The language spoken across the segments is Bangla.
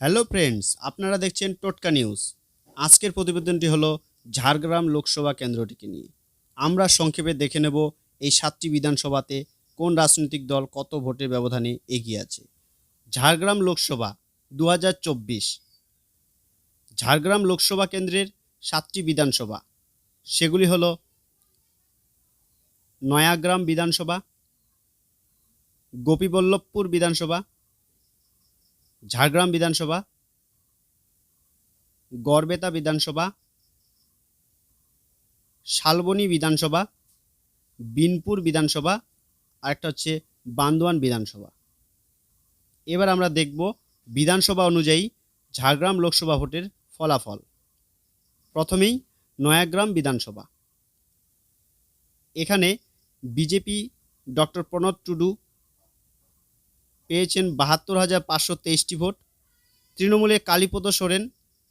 হ্যালো ফ্রেন্ডস আপনারা দেখছেন টোটকা নিউজ। আজকের প্রতিবেদনটি হলো ঝাড়গ্রাম লোকসভা কেন্দ্রটিকে নিয়ে। আমরা সংক্ষেপে দেখে নেব এই সাতটি বিধানসভাতে কোন রাজনৈতিক দল কত ভোটের ব্যবধানে এগিয়ে আছে। ঝাড়গ্রাম লোকসভা দু হাজার চব্বিশ। ঝাড়গ্রাম লোকসভা কেন্দ্রের সাতটি বিধানসভা, সেগুলি হল নয়াগ্রাম বিধানসভা, গোপীবল্লভপুর বিধানসভা ঝাড়গ্রাম বিধানসভা, গড়বেতা বিধানসভা, শালবনী বিধানসভা, বিনপুর বিধানসভা, আর একটা হচ্ছে বান্দোয়ান বিধানসভা। এবার আমরা দেখব বিধানসভা অনুযায়ী ঝাড়গ্রাম লোকসভা ভোটের ফলাফল। প্রথমেই নয়াগ্রাম বিধানসভা। এখানে বিজেপি ডক্টর প্রণব টুডু পেয়েছেন বাহাত্তর হাজার পাঁচশো তেইশটি ভোট। তৃণমূলে কালীপদ সোরেন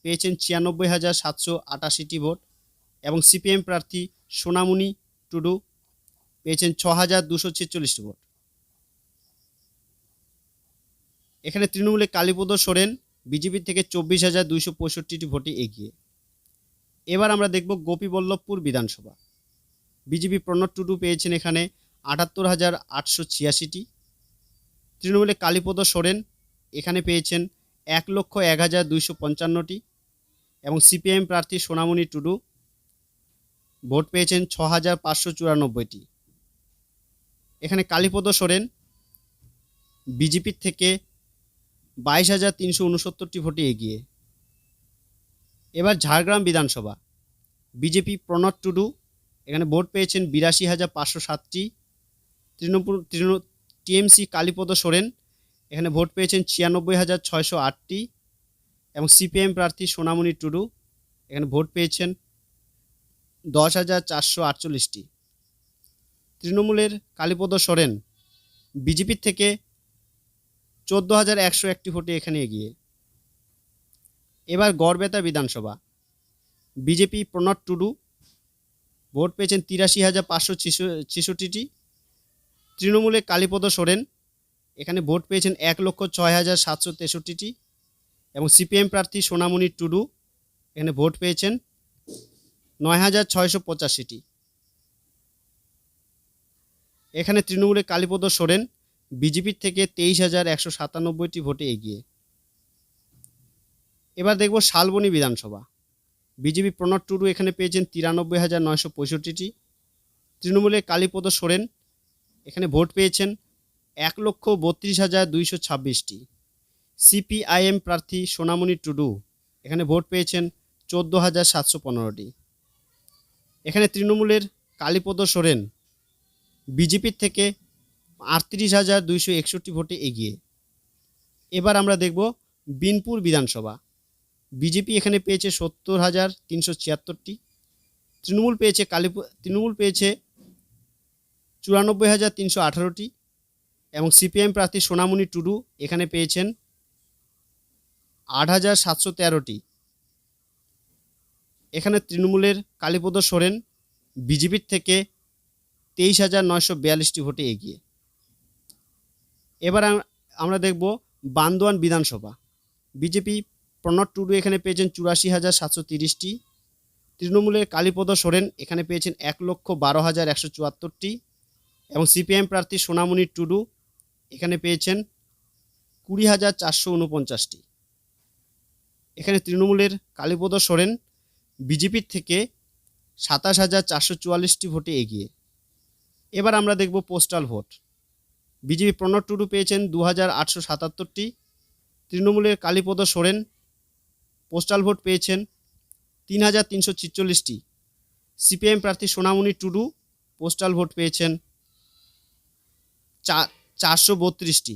পেয়েছেন ছিয়ানব্বই হাজার সাতশো আটাশিটি ভোট এবং সিপিএম প্রার্থী সোনামণি টুডু পেয়েছেন ছ হাজার দুশো ছেচল্লিশটি ভোট। এখানে তৃণমূলে কালীপদ সোরেন বিজেপি থেকে চব্বিশ হাজার দুইশো পঁয়ষট্টিটি ভোটে এগিয়ে। এবার আমরা দেখব গোপীবল্লভপুর বিধানসভা। বিজেপি প্রণব টুডু পেয়েছেন এখানে আটাত্তর হাজার আটশো ছিয়াশিটি। তৃণমূলে কালীপদ সোরেন এখানে পেয়েছেন এক লক্ষ এক হাজার দুইশো পঞ্চান্নটি এবং সিপিএম প্রার্থী সোনামণি টুডু ভোট পেয়েছেন ছ হাজার পাঁচশো চুরানব্বইটি। এখানে কালীপদ সোরেন বিজেপির থেকে বাইশ হাজার তিনশো উনসত্তরটি ভোটে এগিয়ে। এবার ঝাড়গ্রাম বিধানসভা। বিজেপি প্রণব টুডু এখানে ভোট পেয়েছেন বিরাশি হাজার পাঁচশো সাতটি। তৃণমূল তৃণ টিএমসি কালীপদ সোরেন, এখানে ভোট পেয়েছেন ছিয়ানব্বই হাজার ছয়শো আটটি এবং সিপিএম প্রার্থী সোনামণি টুডু, এখানে ভোট পেয়েছেন দশ হাজার চারশো আটচল্লিশটি। তৃণমূলের কালীপদ সোরেন বিজেপির থেকে চোদ্দ হাজার একশো একটি ভোটে এখানে এগিয়ে। এবার গড়বেতা বিধানসভা। বিজেপি প্রণব টুডু, ভোট পেয়েছেন তিরাশি হাজার পাঁচশো ছেষট্টিটি। তৃণমূলে কালীপদ সোরেন। এখানে ভোট পেয়েছেন এক লক্ষ ছয় হাজার সাতশো তেষট্টিটি এবং সিপিএম প্রার্থী সোনামণি টুডু এখানে ভোট পেয়েছেন নয় হাজার ছয়শো পঁচাশিটি। এখানে তৃণমূলে কালীপদ সোরেন বিজেপির থেকে তেইশ হাজার একশো সাতানব্বইটি ভোটে এগিয়ে। এবার দেখব শালবনী বিধানসভা। বিজেপি প্রণব টুডু এখানে পেয়েছেন তিরানব্বই হাজার নয়শো পঁয়ষট্টিটি। তৃণমূলে কালীপদ সোরেন এখানে ভোট পেয়েছেন এক লক্ষ বত্রিশ হাজার দুইশো ছাব্বিশটি। সিপিআইএম প্রার্থী সোনামণি টুডু, এখানে ভোট পেয়েছেন চোদ্দ হাজার সাতশো পনেরোটি। এখানে তৃণমূলের কালীপদ সোরেন, বিজেপির থেকে আটত্রিশ হাজার দুইশো একষট্টি ভোটে এগিয়ে। এবার আমরা দেখব বিনপুর বিধানসভা। বিজেপি এখানে পেয়েছে সত্তর হাজার তিনশো ছিয়াত্তরটি। তৃণমূল পেয়েছে কালী তৃণমূল পেয়েছে চুরানব্বই হাজার তিনশো আঠারোটি এবং সিপিএম প্রার্থী সোনামণি টুডু এখানে পেয়েছেন আট হাজার সাতশো তেরোটি। এখানে তৃণমূলের কালীপদ সোরেন বিজেপির থেকে তেইশ হাজার নয়শো বিয়াল্লিশটি ভোটে এগিয়ে। এবার আমরা দেখব বান্দোয়ান বিধানসভা। বিজেপি প্রণব টুডু এখানে পেয়েছেন চুরাশি হাজার সাতশো তিরিশটি। তৃণমূলের কালীপদ সোরেন এখানে পেয়েছেন এক লক্ষ বারো হাজার একশো চুয়াত্তরটি। এবং সিপিএম প্রার্থী সোনামণি টুডু এখানে পেয়েছেন কুড়ি হাজার চারশো উনপঞ্চাশটি। এখানে তৃণমূলের কালীপদ সোরেন বিজেপির থেকে সাতাশ হাজার চারশো চুয়াল্লিশটি ভোটে এগিয়ে। এবার আমরা দেখব postal vote. BJP Pranab Tudu পেয়েছেন দু হাজার আটশো সাতাত্তরটি। তৃণমূলের কালীপদ সোরেন পোস্টাল ভোট পেয়েছেন তিন হাজার তিনশো ছিচল্লিশটি। সিপিএম প্রার্থী সোনামণি টুডু পোস্টাল ভোট পেয়েছেন চারশো বত্রিশটি।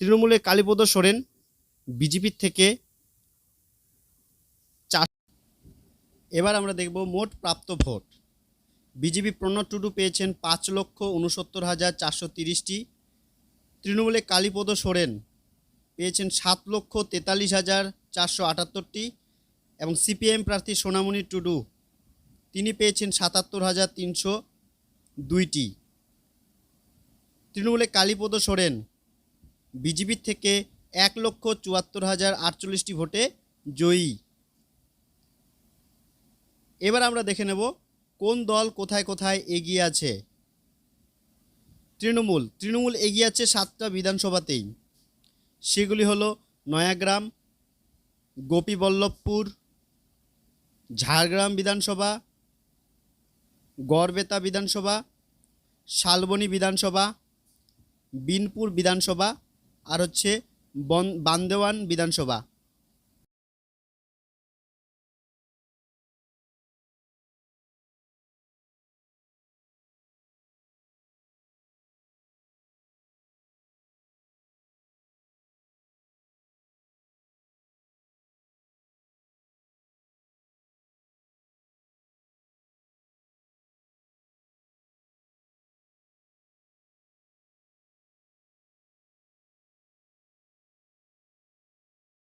তৃণমূলের কালীপদ সোরেন বিজেপির থেকে চার এবার আমরা দেখব মোট প্রাপ্ত ভোট। বিজেপি প্রণব টুডু পেয়েছেন পাঁচ লক্ষ উনসত্তর হাজার চারশো তিরিশটি। তৃণমূলে কালীপদ সোরেন পেয়েছেন সাত লক্ষ তেতাল্লিশ হাজার চারশো আটাত্তরটি এবং সিপিএম প্রার্থী সোনামণি টুডু, তিনি পেয়েছেন সাতাত্তর হাজার তিনশো দুইটি। তৃণমূলে কালীপদ সোরেন। বিজেপির থেকে এক লক্ষ চুয়াত্তর হাজার আটচল্লিশটি ভোটে জয়ী। এবার আমরা দেখে নেব কোন দল কোথায় কোথায় এগিয়ে আছে। তৃণমূল তৃণমূল এগিয়ে আছে সাতটা বিধানসভাতেই। সেগুলি হলো নয়াগ্রাম, গোপীবল্লভপুর, ঝাড়গ্রাম বিধানসভা, গড়বেতা বিধানসভা, শালবনী বিধানসভা বিনপুর বিধানসভা আর হচ্ছে বন বান্দেওয়ান বিধানসভা।